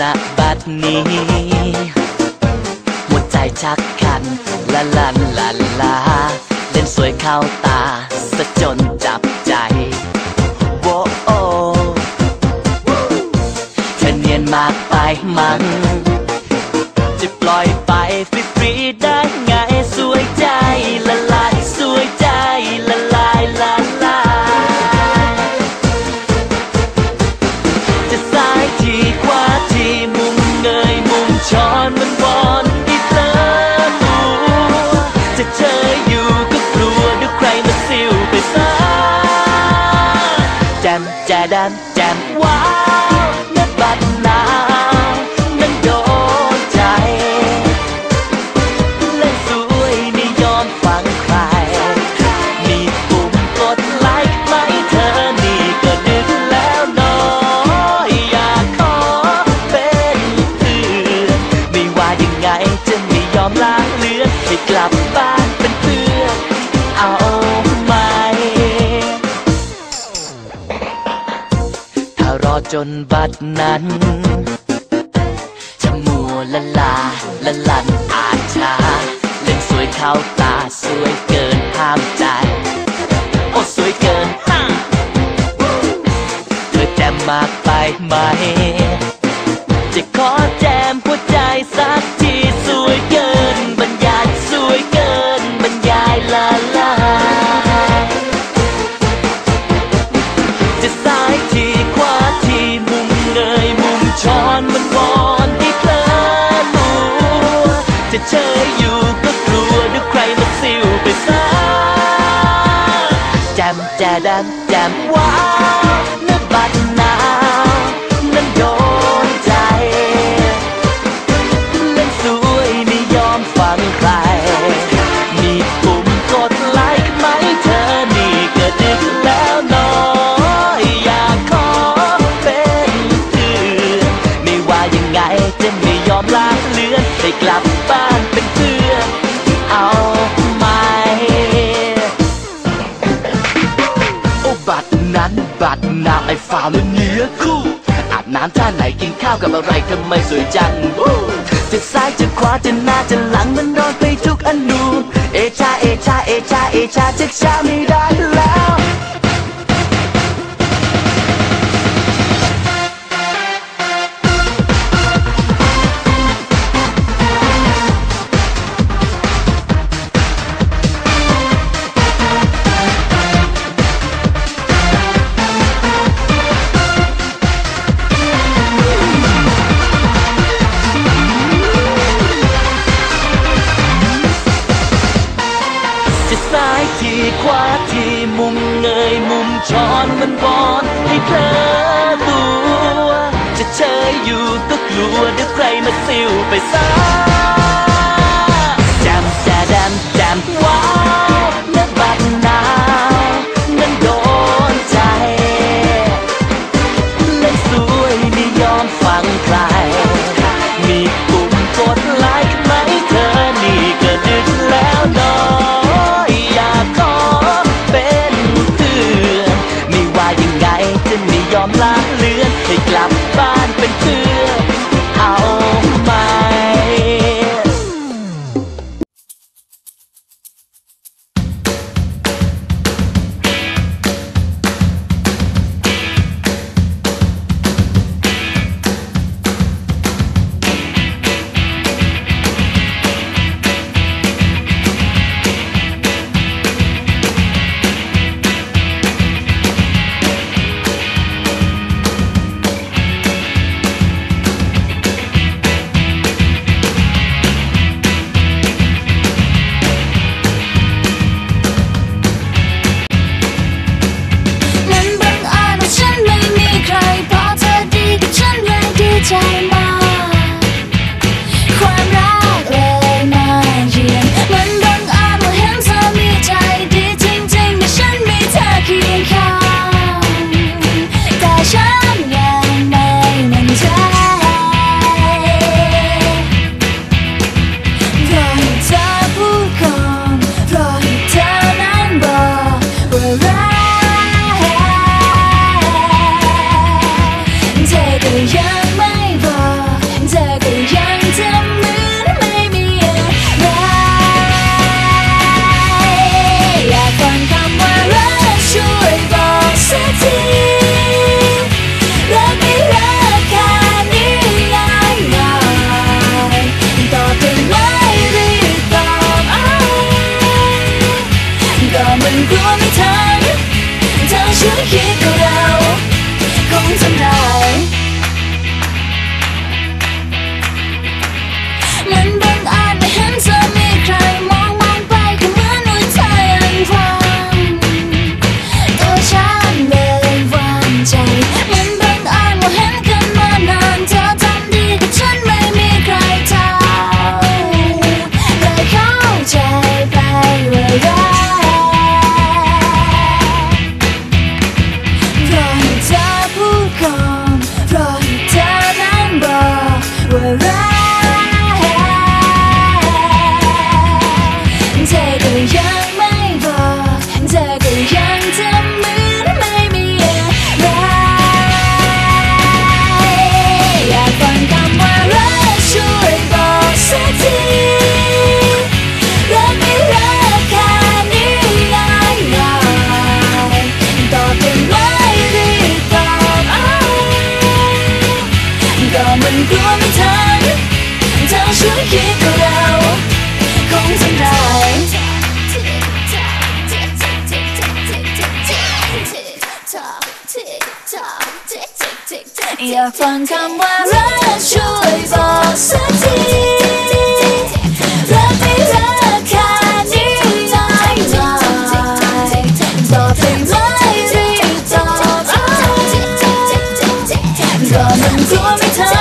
ณบัดนี้ หัวใจชักคันละลันละลาเล่นสวยเข้าตาสะจนจับใจโวโอ้เธอเนียนมากไปมั้ง มแจแดมแจมว้า จนบัดนั้น จะมัวละลาละลันอาชาเล่นสวยเข้าตาสวยเกินห้ามใจ dam da dam dam. Wow และเนื้อคู่อาบน้ำท่าไหนกินข้าวกับอะไรทำไมสวยจังจะซ้ายจะขวาจะหน้าจะหลังมันโดนไปทุกอนูเอชาเอชาเอชาเอชาจะช้าไม่ได้แล้ว จะซ้ายทีขวาทีมุมเงยมุมช้อนมันบอนให้เพลอตัว จะเชยอยู่ก็กลัวเดี๋ยวใครมาซิวไปซ้าย Right. ก็มันกลัวไม่ทันเธอช่วยคิดกับเราคงทำได้อยากฟังคำว่ารักช่วยบอกสักที do me time.